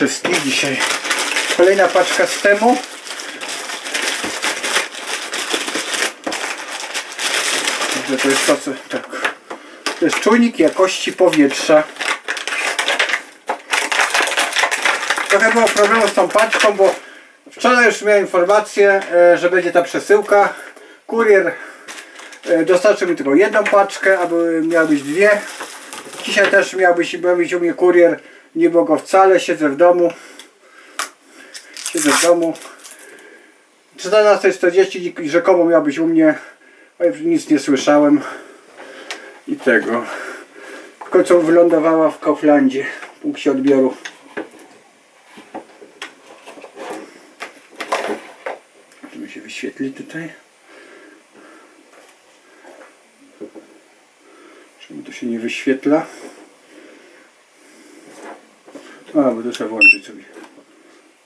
Wszystkich dzisiaj. Kolejna paczka z temu. To jest to, co, tak. To jest czujnik jakości powietrza. Trochę było problemu z tą paczką, bo wczoraj już miałem informację, e, że będzie ta przesyłka. Kurier e, dostarczył mi tylko jedną paczkę, a były- miały być dwie. Dzisiaj też miał być, miał być u mnie kurier, nie było go wcale, siedzę w domu. Siedzę w domu. 14.40 rzekomo miał być u mnie, nic nie słyszałem. I tego. W końcu wylądowała w Kauflandzie, w punkcie odbioru. Czy mi się wyświetli tutaj? Czemu to się nie wyświetla? A, bo to trzeba włączyć sobie.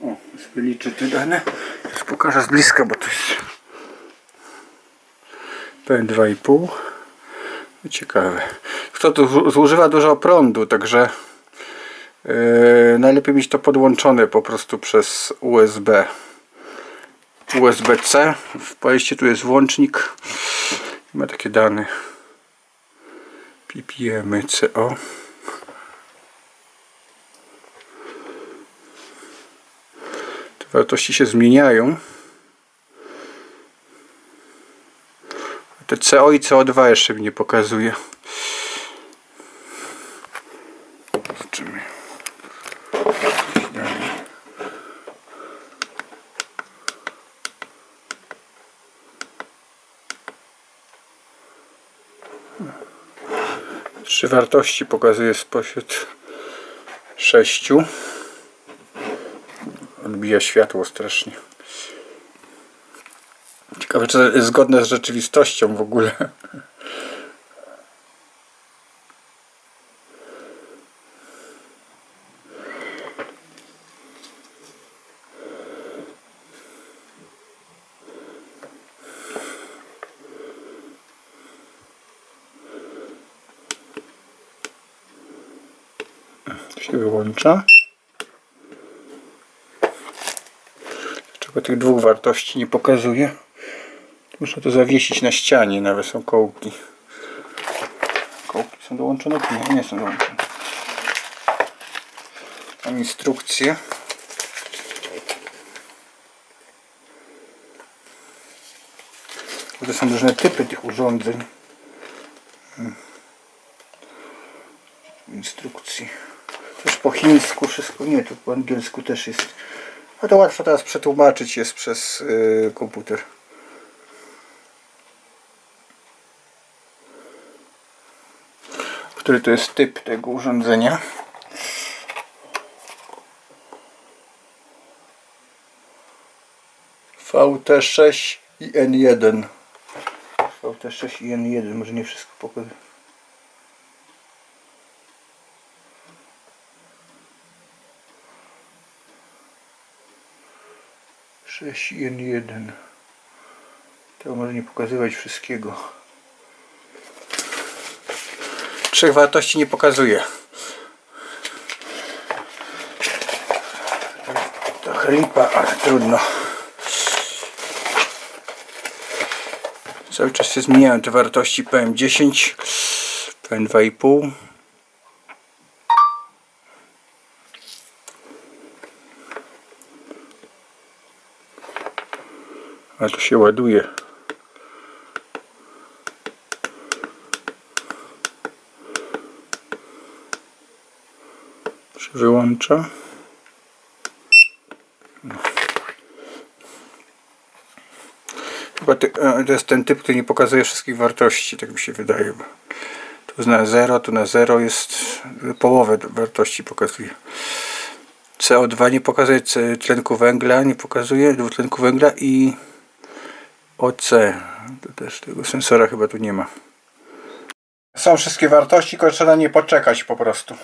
O, sobie liczę te dane. Teraz pokażę z bliska, bo to jest P2,5. No Ciekawe. Kto tu zu- zużywa dużo prądu, także yy, najlepiej mieć to podłączone po prostu przez USB. USB-C. W pojście tu jest włącznik. Ma takie dane. ppm CO. wartości się zmieniają. Te CO i CO2 jeszcze mi nie pokazuje. Trzy wartości pokazuje spośród sześciu. Odbija światło strasznie. Ciekawe, czy jest zgodne z rzeczywistością w ogóle. Się wyłącza. Dlaczego tych dwóch wartości nie pokazuje? Muszę to zawiesić na ścianie, nawet są kołki. Kołki są dołączone? Nie, nie są dołączone. Mam instrukcję. To są różne typy tych urządzeń. Hmm. Instrukcji. Też po chińsku wszystko, nie, to po angielsku też jest. No to łatwo teraz przetłumaczyć jest przez yy, komputer. Który to jest typ tego urządzenia? VT6 i N1 VT6 i N1, może nie wszystko pokazuję 6.1.1 Tego może nie pokazywać wszystkiego. Trzech wartości nie pokazuje. Trochę lipa, ale trudno. Cały czas się zmieniają te wartości PM10, PM2,5 A to się ładuje. się wyłącza. Chyba ty, e, to jest ten typ, który nie pokazuje wszystkich wartości, tak mi się wydaje. Tu na 0, tu na 0 jest połowę wartości pokazuje. CO2 nie pokazuje, tlenku węgla nie pokazuje, dwutlenku węgla i OC. To też tego sensora chyba tu nie ma. Są wszystkie wartości, tylko trzeba nie poczekać po prostu.